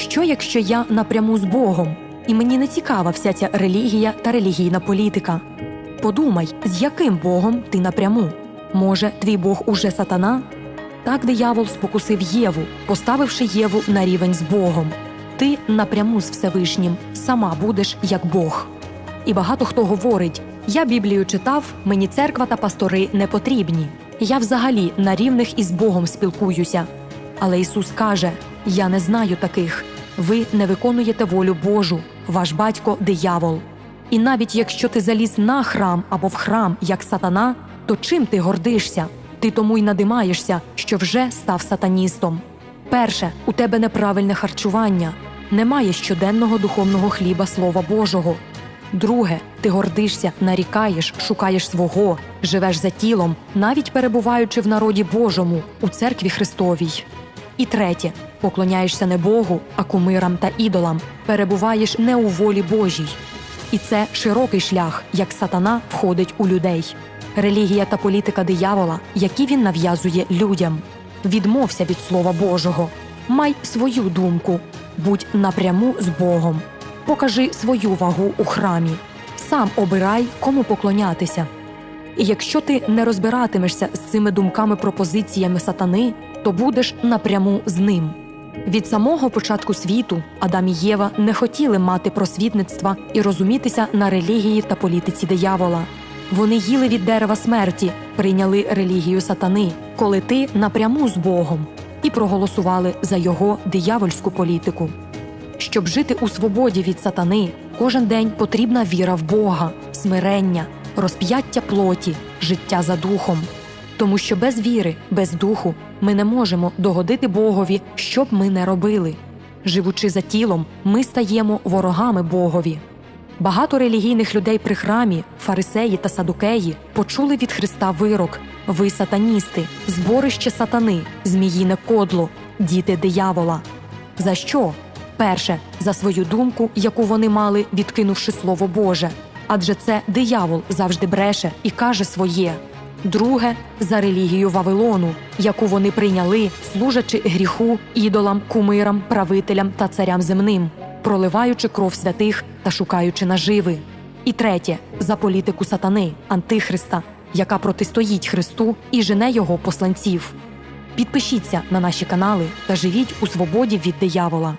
що якщо я напряму з Богом, і мені не цікава вся ця релігія та релігійна політика? Подумай, з яким Богом ти напряму? Може, твій Бог уже сатана? Так диявол спокусив Єву, поставивши Єву на рівень з Богом. Ти напряму з Всевишнім сама будеш як Бог. І багато хто говорить: я Біблію читав, мені церква та пастори не потрібні. Я взагалі на рівних із Богом спілкуюся. Але Ісус каже: Я не знаю таких. Ви не виконуєте волю Божу, ваш батько диявол. І навіть якщо ти заліз на храм або в храм як сатана, то чим ти гордишся? Ти тому й надимаєшся, що вже став сатаністом. Перше, у тебе неправильне харчування, немає щоденного духовного хліба Слова Божого. Друге, ти гордишся, нарікаєш, шукаєш свого, живеш за тілом, навіть перебуваючи в народі Божому, у церкві Христовій. І третє, поклоняєшся не Богу, а кумирам та ідолам, перебуваєш не у волі Божій. І це широкий шлях, як сатана входить у людей. Релігія та політика диявола, які він нав'язує людям. Відмовся від Слова Божого, май свою думку, будь напряму з Богом, покажи свою вагу у храмі, сам обирай, кому поклонятися. І якщо ти не розбиратимешся з цими думками пропозиціями сатани, то будеш напряму з ним. Від самого початку світу Адам і Єва не хотіли мати просвітництва і розумітися на релігії та політиці диявола. Вони їли від дерева смерті, прийняли релігію сатани, коли ти напряму з Богом, і проголосували за його диявольську політику. Щоб жити у свободі від сатани, кожен день потрібна віра в Бога, смирення, розп'яття плоті, життя за духом. Тому що без віри, без духу ми не можемо догодити Богові, що б ми не робили. Живучи за тілом, ми стаємо ворогами Богові. Багато релігійних людей при храмі, фарисеї та садукеї почули від Христа вирок: ви сатаністи, зборище сатани, зміїне кодло, діти диявола. За що? Перше, за свою думку, яку вони мали, відкинувши Слово Боже. Адже це диявол завжди бреше і каже своє. Друге за релігію Вавилону, яку вони прийняли, служачи гріху, ідолам, кумирам, правителям та царям земним, проливаючи кров святих та шукаючи наживи. І третє за політику сатани, антихриста, яка протистоїть Христу і жене його посланців. Підпишіться на наші канали та живіть у свободі від диявола.